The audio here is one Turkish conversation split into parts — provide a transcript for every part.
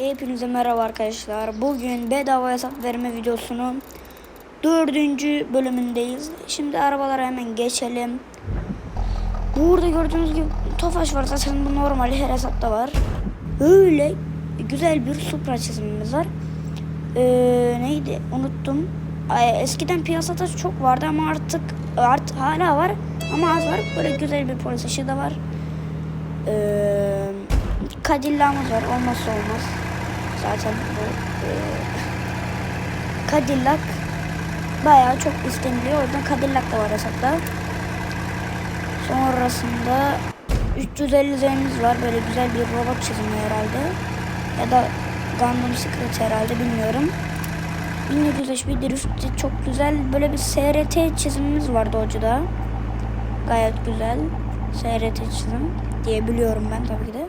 Hepinize merhaba arkadaşlar. Bugün bedava hesap verme videosunun dördüncü bölümündeyiz. Şimdi arabalara hemen geçelim. Burada gördüğünüz gibi Tofaş var zaten bu normal her hesapta var. Böyle güzel bir Supra çizimimiz var. Ee, neydi unuttum. Eskiden piyasada çok vardı ama artık art hala var ama az var. Böyle güzel bir polis ışığı da var. Ee, Cadillac'ımız var. Olmazsa olmaz. Zaten bu e, Cadillac bayağı çok isteniliyor. O yüzden Cadillac da var hesapta. Sonrasında 350 Z'miz var. Böyle güzel bir robot çizimi herhalde. Ya da Gundam Secret herhalde bilmiyorum. 1700 HP drift çok güzel. Böyle bir SRT çizimimiz var Dodge'da. Gayet güzel. SRT çizim diye biliyorum ben tabii ki de.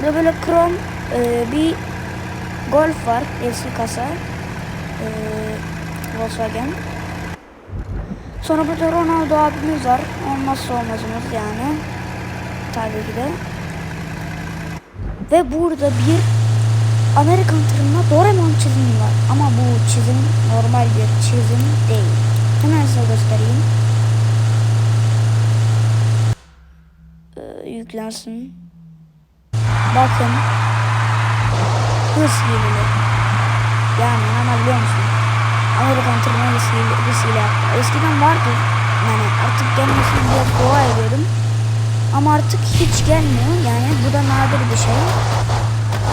Burada böyle krom e, bir Golf var. Eski kasa. E, Volkswagen. Sonra burada Ronaldo abimiz var. Olmazsa olmazımız yani. Tabii ki de. Ve burada bir Amerikan tırında Doraemon çizimi var. Ama bu çizim normal bir çizim değil. Hemen size göstereyim. Ee, yüklensin. Bakın. Hız hileli. Yani inanabiliyor musun? Amerikan tırına hız hile, hız hile yaptı. Eskiden vardı. Yani artık gelmesin diye dua ediyordum. Ama artık hiç gelmiyor. Yani bu da nadir bir şey.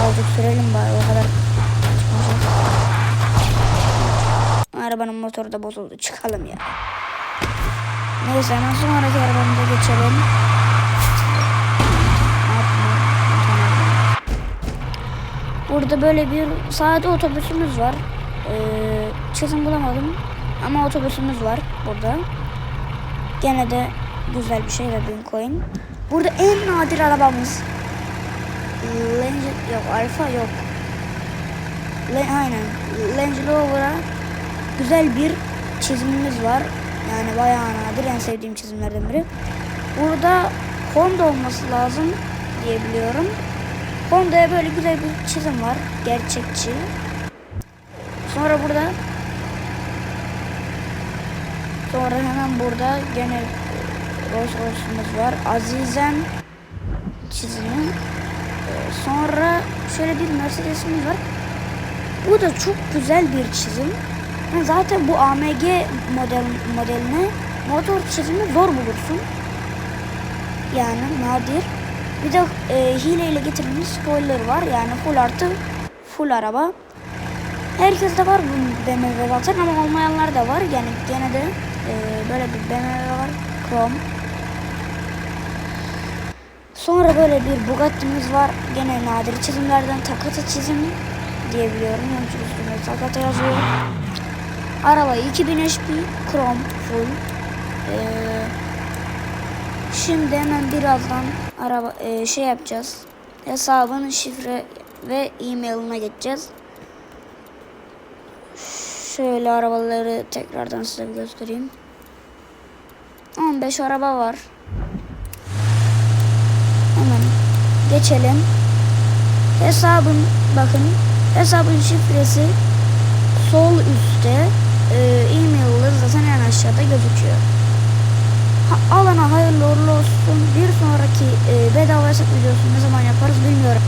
Azıcık sürelim bari o kadar. Arabanın motoru da bozuldu. Çıkalım ya. Neyse hemen sonraki arabamıza geçelim. Burada böyle bir sade otobüsümüz var. Ee, çizim bulamadım ama otobüsümüz var burada. Gene de güzel bir şey bin coin. Burada en nadir arabamız Range yok Alfa yok. Le, aynen Range Rover'a güzel bir çizimimiz var. Yani bayağı nadir en sevdiğim çizimlerden biri. Burada Honda olması lazım diye biliyorum. Honda'ya böyle güzel bir çizim var. Gerçekçi. Sonra burada Sonra hemen burada gene Rolls Royce'umuz var. Azizem çizimi. Ee, Sonra şöyle bir Mercedes'imiz var. Bu da çok güzel bir çizim. Zaten bu AMG model modeline motor çizimi zor bulursun. Yani nadir. Bir de e, hileyle getirilmiş spoiler var. Yani full artı full araba. Herkes de var bu BMW zaten ama olmayanlar da var. Yani gene de e, böyle bir BMW var. Chrome. Sonra böyle bir Bugatti'miz var. Gene nadir çizimlerden Takata çizimi diyebiliyorum. Onun üstünde Takata yazıyor. Araba 2000 HP. Chrome full. Eee Şimdi hemen birazdan araba e, şey yapacağız. Hesabın şifre ve e-mailine geçeceğiz. Şöyle arabaları tekrardan size bir göstereyim. 15 araba var. Hemen geçelim. Hesabın bakın hesabın şifresi sol üstte e, e-mail'ı zaten en aşağıda gözüküyor. Alana hayırlı uğurlu olsun. Bir sonraki e, bedava hesap videosunu ne zaman yaparız bilmiyorum.